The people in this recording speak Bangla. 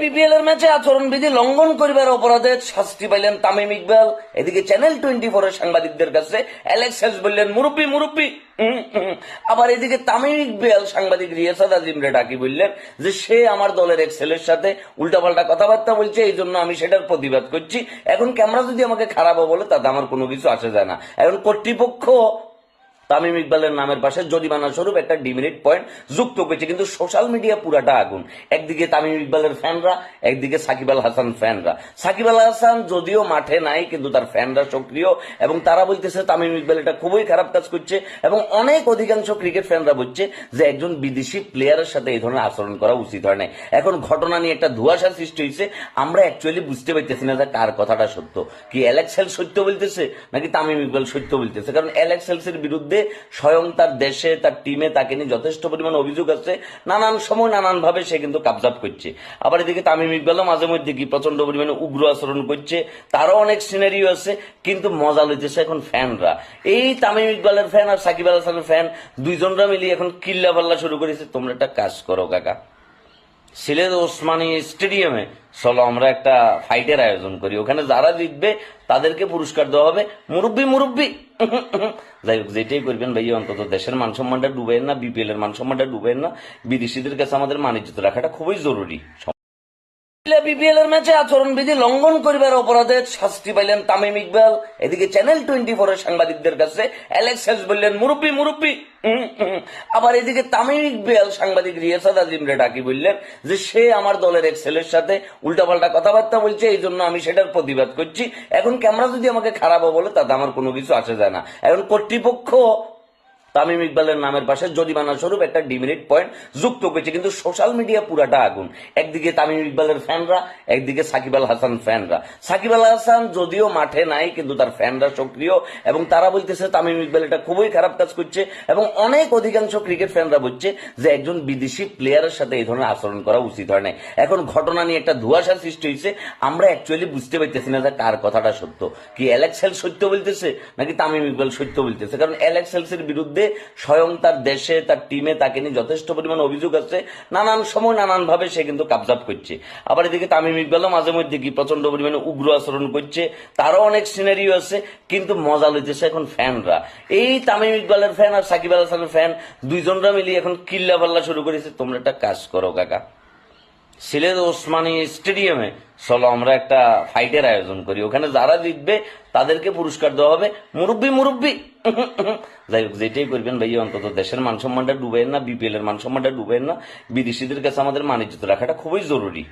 বিপিএল এর ম্যাচে আচরণবিধি লঙ্ঘন করিবার অপরাধে শাস্তি পাইলেন তামিম ইকবাল। এদিকে চ্যানেল টোয়েন্টি ফোর এর সাংবাদিকদের কাছে বললেন, মুরব্বী মুরব্বী। আবার এদিকে তামিম ইকবাল সাংবাদিক রিয়াসাদ আজিম রে ডাকি বললেন যে, সে আমার দলের এক ছেলের সাথে উল্টাপাল্টা কথাবার্তা বলছে এই জন্য আমি সেটার প্রতিবাদ করছি। এখন ক্যামেরা যদি আমাকে খারাপও বলে, তাতে আমার কোনো কিছু আসে যায় না। এখন কর্তৃপক্ষ তামিম ইকবালের নামের পাশে জরিমানা স্বরূপ একটা ডিমিনিট পয়েন্ট যুক্ত করেছে। কিন্তু সোশ্যাল মিডিয়া পুরাটা আগুন। একদিকে তামিম ইকবালের ফ্যানরা, একদিকে সাকিব আল হাসান ফ্যানরা। সাকিব আল হাসান যদিও মাঠে নাই, কিন্তু তার ফ্যানরা সক্রিয় এবং তারা বলতেছে তামিম ইকবাল এটা খুবই খারাপ কাজ করছে এবং অনেক অধিকাংশ ক্রিকেট ফ্যানরা বলছে যে একজন বিদেশি প্লেয়ারের সাথে এই ধরনের আচরণ করা উচিত হয় না এখন ঘটনা নিয়ে একটা ধুয়াশা সৃষ্টি হয়েছে। আমরা অ্যাকচুয়ালি বুঝতে পারতেছি না যে কার কথাটা সত্য। কি অ্যালেক্স হেল সত্য বলতেছে, নাকি তামিম ইকবাল সত্য বলতেছে? কারণ অ্যালেক্স হেলসের বিরুদ্ধে স্বয়ং তার দেশে, তার টিমে তাকে নিয়ে যথেষ্ট পরিমাণ অভিযোগ আছে। নানান সময় নানান ভাবে সে কিন্তু কাবজাব করছে। আবার এদিকে তামিম ইকবালও মাঝে মধ্যে কি প্রচণ্ড পরিমাণে উগ্র আচরণ করছে, তারও অনেক সিনারিও আছে, কিন্তু মজা লইতেছে এখন ফ্যানরা এই তামিম ইকবালের ফ্যান আর সাকিব আল হাসানের ফ্যান দুইজনরা মিলিয়ে এখন কিল্লা পাল্লা শুরু করেছে। তোমরা একটা কাজ করো, কাকা। সিলেট ওসমানী স্টেডিয়ামে। চলো আমরা একটা ফাইটের আয়োজন করি। ওখানে যারা জিতবে, তাদেরকে পুরস্কার দেওয়া হবে। মুরব্বী মুরব্বী। যাই হোক, যেটাই করবেন ভাই, অন্তত দেশের মান সম্মানটা ডুবেন না বিপিএল এর মান সম্মানটা ডুবেন না। বিদেশিদের কাছে আমাদের মানিজ্যত রাখাটা খুবই জরুরি। বিপিএল এর ম্যাচে লঙ্ঘন করিবার অপরাধে শাস্তি পাইলেন তামিম ইকবাল। এদিকে চ্যানেল টোয়েন্টি ফোর সাংবাদিকদের কাছে বললেন। আবার এদিকে তামিম ইকবাল সাংবাদিক রিয়াসাদ আজিম রে ডাকি বললেন যে, সে আমার দলের এক ছেলের সাথে উল্টাপাল্টা কথাবার্তা বলছে এই জন্য আমি সেটার প্রতিবাদ করছি। এখন ক্যামেরা যদি আমাকে খারাপও বলে, তাতে আমার কোনো কিছু আসে যায় না। এখন কর্তৃপক্ষ তামিম ইকবালের নামের পাশে জরিমানা স্বরূপ একটা ডিমিনিট পয়েন্ট যুক্ত করেছে, কিন্তু সোশ্যাল মিডিয়া পুরাটা আগুন। একদিকে তামিম ইকবালের ফ্যানরা, একদিকে সাকিব আল হাসান ফ্যানরা। সাকিব আল হাসান যদিও মাঠে নাই, কিন্তু তার ফ্যানরা সক্রিয়, এবং তারা বলতেছে তামিম ইকবাল এটা খুবই খারাপ কাজ করছে, এবং অনেক অধিকাংশ ক্রিকেট ফ্যানরা বলছে যে একজন বিদেশি প্লেয়ারের সাথে এই ধরনের আচরণ করা উচিত হয় নাই। এখন ঘটনা নিয়ে একটা ধুয়াশা সৃষ্টি হয়েছে, আমরা অ্যাকচুয়ালি বুঝতে পারতেছি না যে কার কথাটা সত্য। কি অ্যালেক্স হেল সত্য বলতেছে, নাকি তামিম ইকবাল সত্য বলতেছে? কারণ অ্যালেক্স হেলসের বিরুদ্ধে স্বয়ং তার দেশে, তার টিমে তাকে নিয়ে যথেষ্ট পরিমাণ অভিযোগ আছে। নানান সময় নানান ভাবে সে কিন্তু কাবজাব করছে। আবার এদিকে তামিম ইকবালও মাঝে মধ্যে কি প্রচণ্ড পরিমাণে উগ্র আচরণ করছে, তারও অনেক সিনারিও আছে, কিন্তু মজা লইতেছে এখন ফ্যানরা এই তামিম ইকবালের ফ্যান আর সাকিব আল হাসানের ফ্যান দুইজনরা মিলিয়ে এখন কিল্লা পাল্লা শুরু করেছে। তোমরা একটা কাজ করো, কাকা। সিলেট ওসমানী স্টেডিয়ামে। চলো আমরা একটা ফাইটের আয়োজন করি। ওখানে যারা জিতবে, তাদেরকে পুরস্কার দেওয়া হবে। মুরব্বি মুরব্বি! যাই হোক, যেটাই করবেন ভাই অন্তত দেশের মান সম্মানটা ডুবেন না বিপিএল এর মান সম্মানটা ডুবেন না। বিদেশিদের কাছে আমাদের মানিজ্যত রাখাটা খুবই জরুরি।